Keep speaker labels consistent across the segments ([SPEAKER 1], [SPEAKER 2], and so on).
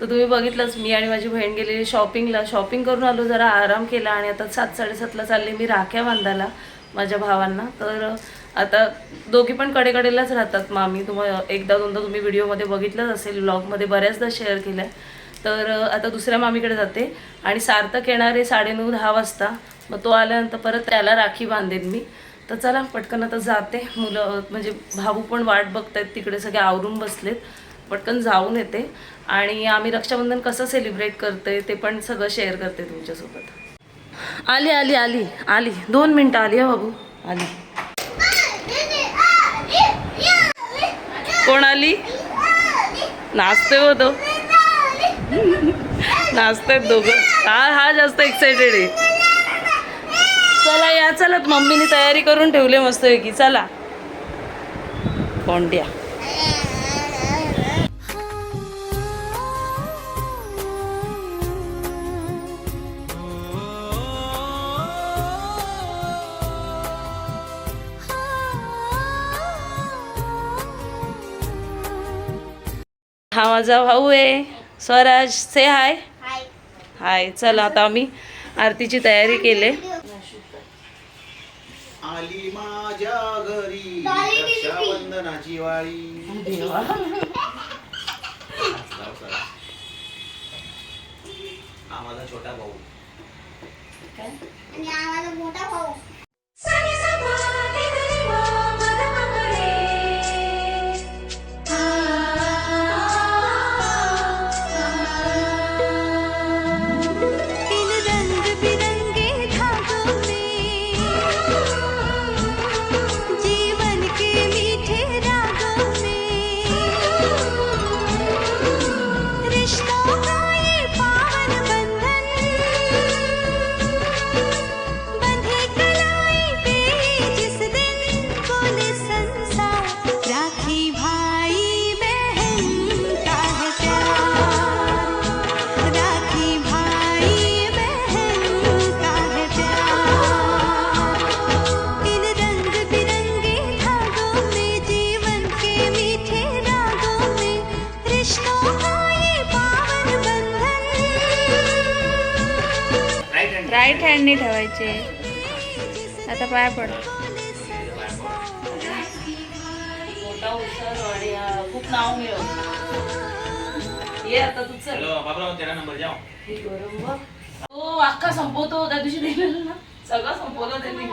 [SPEAKER 1] तर तुम्ही बघितलंच मी आणि माझी बहीण गेलेली शॉपिंगला शॉपिंग करून आलो जरा आराम केला आणि आता सात साडेसातला चालले मी राख्या बांधायला माझ्या भावांना. तर आता दोघी पण कडेकडेलाच राहतात मामी. तुम्हाला एकदा दोनदा तुम्ही व्हिडिओमध्ये बघितलंच असेल ब्लॉगमध्ये बऱ्याचदा शेअर केलं आहे तर आता दुसऱ्या मामीकडे जाते आणि सार्थक येणारे साडेनऊ दहा वाजता. मग तो आल्यानंतर परत त्याला राखी बांधेन मी. तर चला पटकन आता जाते. मुलं म्हणजे भाऊ पण वाट बघतायत तिकडे सगळे आवरून बसलेत. पटकन जाऊन येते. आणि आम्ही रक्षाबंधन कसं सेलिब्रेट करते ते पण सगळं शेअर करते तुमच्यासोबत. आली आली आली आली. दोन मिनटं आली हा बाबू. आली. कोण आली? नाचते हो तो. नाचतात दोघं. हा हा जास्त एक्साइटेड आहे. चला या चला. मम्मीने तयारी करून ठेवले मस्त की चला. कोंड्या. हा माझा भाऊ आहे. स्वराज से हाय हाय चला आता आम्ही आरतीची तयारी केली.
[SPEAKER 2] आली माझ्या घरी. रक्षाबंधनाची वाळी हा माझा छोटा भाऊ.
[SPEAKER 3] आणि आम्हाला मोठा भाऊ.
[SPEAKER 1] हँडनी ठेवायचे. आता पाया पड. खूप नाव मिळव. ये आता तू चल.
[SPEAKER 2] हॅलो बाबा तेरा नंबर जाओ
[SPEAKER 1] हे गरम बघ. तो अख्खा संपवतो त्या दिवशी दिलेला ना. सगळं संपवलं त्यांनी.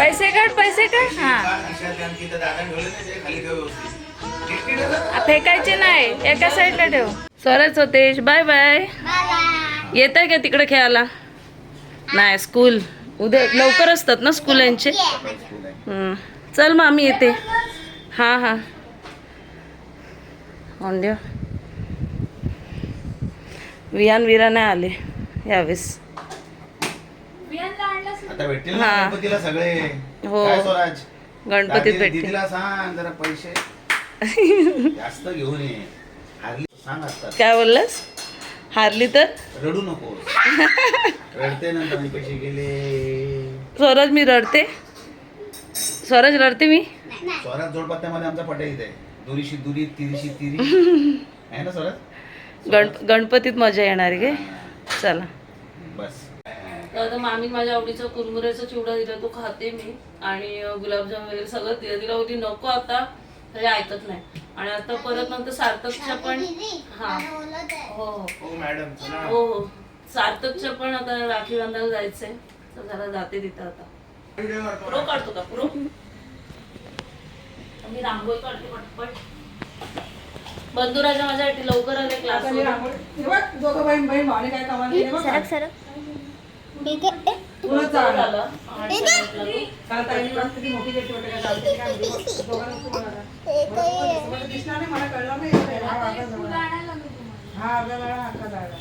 [SPEAKER 1] पैसे काढ पैसे काढ. हा. फेकायचे नाही एका साईडला ठेव. सरच होतेश बाय बाय येत आहे का तिकडे खेळायला? नाही स्कूल उद्या लवकर असतात ना स्कूल यांचे? चल मग आम्ही येते. हां हां. ऑनड्या विहान विरा नाही आले. यावेळेस.
[SPEAKER 2] आता भेटतील ना
[SPEAKER 1] हा.
[SPEAKER 2] गणपतीला सगळे.
[SPEAKER 1] हो.
[SPEAKER 2] काय स्वराज?
[SPEAKER 1] गणपतीत
[SPEAKER 2] दादी-
[SPEAKER 1] भेटते
[SPEAKER 2] दीदीला सांग जरा पैसे. जास्त घेऊन ये. हारली सांग असतात
[SPEAKER 1] काय बोललास? हारली तर?
[SPEAKER 2] रडू नको. रडते नंतर पैसे गेले?
[SPEAKER 1] स्वराज मी रडते. स्वराज रडते मी?
[SPEAKER 2] स्वराज जोडपत्त्यामध्ये आमचा पटे इथे दुरीशी दुरी तिरीशी तिरी. आहे ना स्वराज?
[SPEAKER 1] गण गणपतीत मजा येणार आहे काय चला.
[SPEAKER 2] बस.
[SPEAKER 1] तर आता मामी माझ्या आवडीचा कुरमुऱ्याचा चिवडा दिला तो खाते मी. आणि गुलाबजाम वगैरे सगळं दिलं. तिला होती नको आता. तरी ऐकत नाही. आणि आता परत नंतर सार्थकच्या पण हा. हो हो.
[SPEAKER 4] हो मॅडम चला.
[SPEAKER 1] हो हो. सार्थकच्या पण आता राखी बांधायला जायचंय. तर जरा जाते तिथं आता. प्रो काढतो का? प्रो मी रांगोळी काढते पटपट. बंधुराजा माझ्यासाठी लवकर आले क्लास
[SPEAKER 5] दोघं बहीण बहीण भावने काय कामाला गेले बघ तुला चाललं काल ताईने मस्त ती मोठी देते वाटतं काय चालते काय माहिती. दोघांना तू बघा. बरोबर मला दिसणार नाही मला कळलं नाही हा अर्धा जवळ. हा अर्धा जवळ, हा अर्धा जवळ.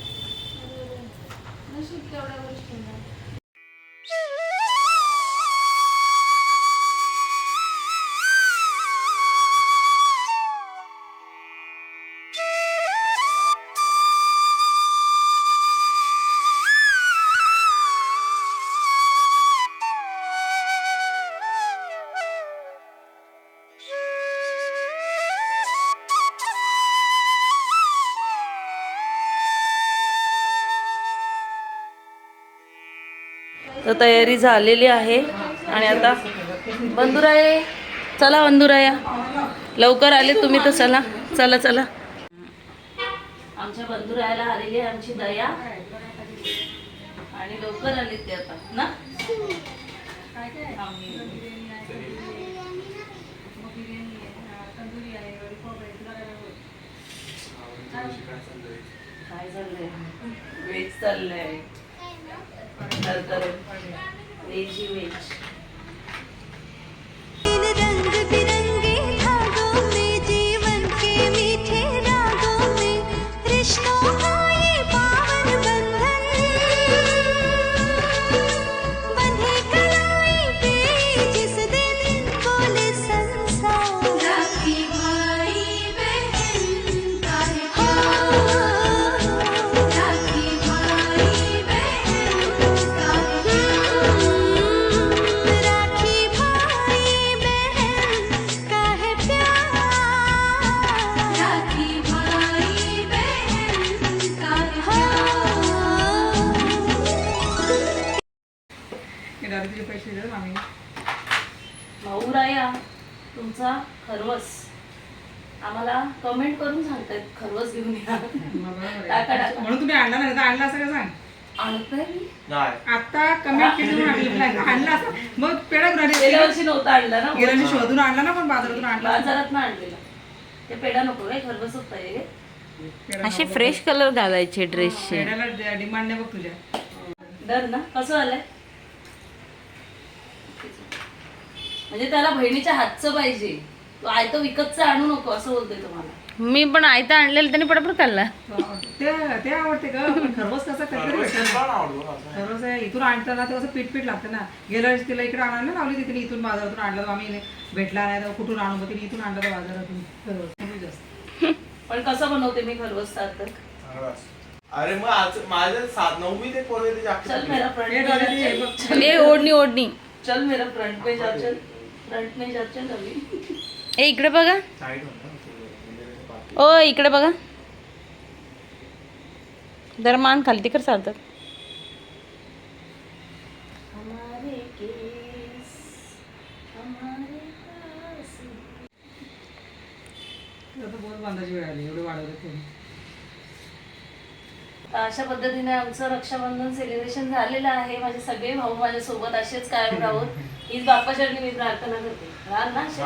[SPEAKER 1] तर तयारी झालेली आहे. आणि आता बंधुराय चला बंधुराया. लवकर आले तुम्ही तर चला चला चला. आमच्या बंधुरायाला आलेली आहे आमची दया. आणि लवकर आले ते आता ना? काय चाललंय? वेज चाललंय. वेज वेज
[SPEAKER 3] इन
[SPEAKER 5] पैसे दे आम्ही.
[SPEAKER 1] भाऊ राया तुमचा खरवस. आम्हाला कमेंट करून सांगतायत खरवस घेऊन या.
[SPEAKER 5] म्हणून तुम्ही आणला नाही तर आणला असं का सांग?
[SPEAKER 1] आणतोय मी.
[SPEAKER 4] नाही.
[SPEAKER 5] आता कमेंट केली. आणला असं. मग पेढा.
[SPEAKER 1] गेल्या वर्षी नव्हता आणला ना
[SPEAKER 5] गेल्या वर्षी शोधून आणला ना पण बाजारातून आणला
[SPEAKER 1] बाजारात ना आणलेला. ते पेढा नको काय खरवस होत
[SPEAKER 5] पेढा
[SPEAKER 1] असे फ्रेश कलर घालायचे ड्रेसचे
[SPEAKER 5] डिमांड नाही बघ तुझ्या.
[SPEAKER 1] डर ना? कसं आलंय? म्हणजे त्याला बहिणीच्या हातचं पाहिजे. तो आयतं विकतचं आणू नको असं बोलतोय तुम्हाला.
[SPEAKER 6] मी पण आयता आणलेलं त्याने पटापट खाल्ला.
[SPEAKER 5] ते ते आवडते पण खरवस कसं.
[SPEAKER 4] खरवस
[SPEAKER 5] आहे इथून आणताना ते कसं पीठ पीठ लागतं ना. गेल्या वेळेस तिला इकडे आणायला लावली तिने इथून बाजारातून आणलं तर आम्ही भेटला नाही तर कुठून आणू? मग तिने इथून आणलं तर बाजारातून. खरवस कमी जास्त.
[SPEAKER 1] पण कसं बनवते मी खरवस सार्थक
[SPEAKER 4] खरवस. अरे मग आज माझ्या सात नववी ते पोरगे त्याच्या
[SPEAKER 1] चल मेरा फ्रंट
[SPEAKER 5] हे
[SPEAKER 1] पेज.
[SPEAKER 5] बघ.
[SPEAKER 1] चल.
[SPEAKER 6] ए ओढणी ओढणी.
[SPEAKER 1] चल मेरा फ्रंट पेज चल.
[SPEAKER 6] ए इकडे बघा. ओ इकडे बघा. जरा मान खाली तिकडे चालतात.
[SPEAKER 1] अशा पद्धतीने आमचं रक्षाबंधन सेलिब्रेशन झालेलं आहे. माझे सगळे भाऊ माझ्या सोबत असेच कायम राहून. हीच बाप्पाचरणी मी प्रार्थना करते. राहा ना? असे?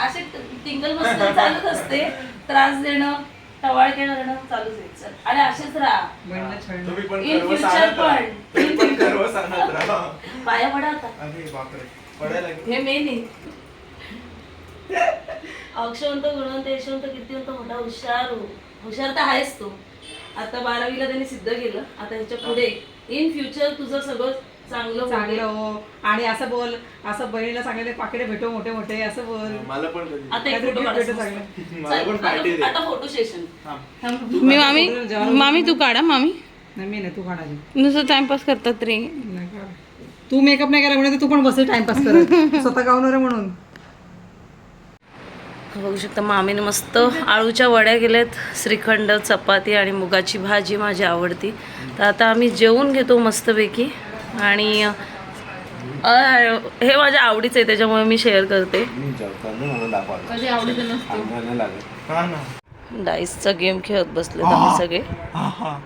[SPEAKER 1] असे टिंगल मस्ती चालूच असते. त्रास देणं टवाळ देणं चालूच आहे. आणि असेच राहा.
[SPEAKER 5] छळणं.
[SPEAKER 4] तुम्ही पण.
[SPEAKER 1] पाया पडा आता.
[SPEAKER 4] अरे बापरे. पडायला लागलं.
[SPEAKER 1] हे मेन आहे. अक्षवंत गुणवंत यशवंत कीर्तिवंत मोठा हुशार हो. हुशार तर आहेस तो. आता बारावीला त्यांनी सिद्ध केलं. आता ह्याच्या पुढे. इन फ्युचर तुझं सगळं चांगलं.
[SPEAKER 5] चांगलं हो आणि असं बोल असं बहिणीला सांगितले पाकिटे भेटो मोठे मोठे असं बोल
[SPEAKER 4] मला पण कधी.
[SPEAKER 1] आता एक
[SPEAKER 5] काहीतरी
[SPEAKER 1] फोटो
[SPEAKER 5] gift
[SPEAKER 1] काढायचा
[SPEAKER 5] भेटत
[SPEAKER 1] मस्त.
[SPEAKER 4] मला पण
[SPEAKER 1] चल,
[SPEAKER 4] पार्टी दे.
[SPEAKER 1] आता- आता फोटो सेशन
[SPEAKER 4] थांब.
[SPEAKER 6] मी मामी मामी तू काढा मामी
[SPEAKER 5] नाही मी नाही तू काढायची
[SPEAKER 6] नुसतं टाइमपास करतात रे
[SPEAKER 5] नाही काढ. तू मेकअप नाही केला म्हणून तू पण बसेल टाइमपास करत स्वतः गावणार आहे म्हणून
[SPEAKER 1] बघू शकता मामीने मस्त आळूच्या वड्या केल्यात श्रीखंड चपाती आणि मुगाची भाजी माझी आवडती तर आता आम्ही जेवून घेतो मस्तपैकी आणि अ, हे माझ्या आवडीचं आहे त्याच्यामुळे मी शेअर करते.
[SPEAKER 2] मी जेवताना मला दाखवा. लागेल.
[SPEAKER 4] हा ना.
[SPEAKER 1] डाईसचा गेम खेळत बसले आम्ही सगळे.
[SPEAKER 4] हा हा.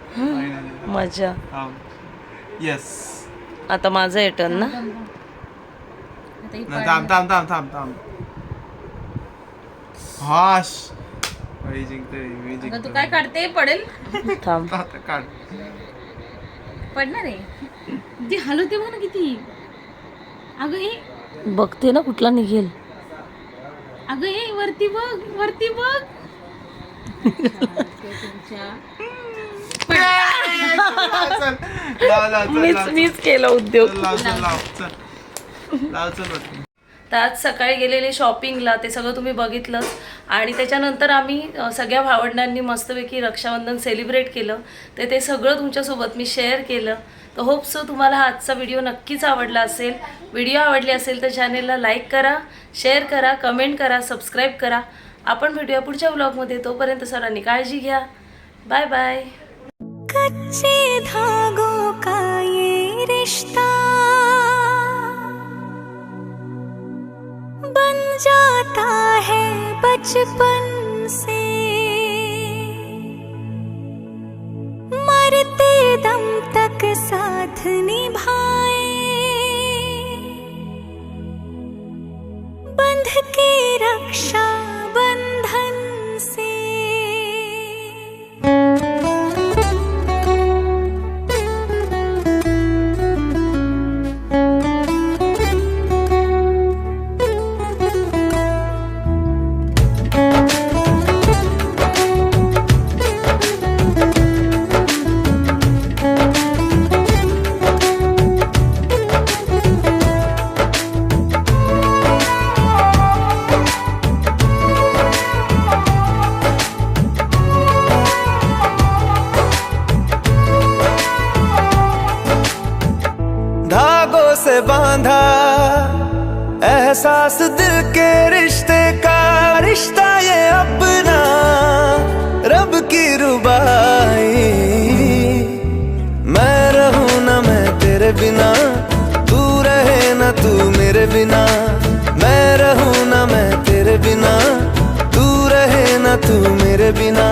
[SPEAKER 1] मजा.
[SPEAKER 4] येस
[SPEAKER 1] आता माझं टर्न ना.
[SPEAKER 4] थांब थांब थांब. थांब थांब हाश. मी जिंकतोय मी
[SPEAKER 6] तू
[SPEAKER 4] जिंकतो
[SPEAKER 6] काय काढते? पडेल?
[SPEAKER 1] थांब.
[SPEAKER 4] आता काढ.
[SPEAKER 6] पडणार आहे. ती हलवते बघ ना किती. अगं हे
[SPEAKER 1] बघते ना कुठला निघेल.
[SPEAKER 6] अगं हे वरती बघ वरती बघ.
[SPEAKER 4] चल लाव लाव चल.
[SPEAKER 1] मीच
[SPEAKER 4] लाव
[SPEAKER 1] मीच केलं उद्योग.
[SPEAKER 4] लाव चल लाव चल. लाव चल.
[SPEAKER 1] तर आज सकाळी गेलेले शॉपिंगला ते सगळं तुम्ही बघितलं आणि त्याच्यानंतर आम्ही सगळ्या भावंडांनी मस्तपैकी रक्षाबंधन सेलिब्रेट केलं. तर ते सगळं तुमच्यासोबत मी शेअर केलं. तर होप सो तुम्हाला हा आजचा व्हिडिओ नक्कीच आवडला असेल. व्हिडिओ आवडली असेल तर चॅनेलला लाईक करा शेअर करा कमेंट करा सबस्क्राईब करा. आपण भेटूया पुढच्या ब्लॉगमध्ये तोपर्यंत सरांनी काळजी घ्या. बाय बाय
[SPEAKER 3] कच्चे धागो का ये रिश्ता? जाता है बचपन
[SPEAKER 7] से। बांधा। एहसास दिल के रिश्ते का रिश्ता ये अपना। रब की रुबाई। मैं रहूँ ना मैं तेरे बिना। तू रहे ना तू मेरे बिना। मैं रहूँ ना मैं तेरे बिना। तू रहे ना तू मेरे बिना।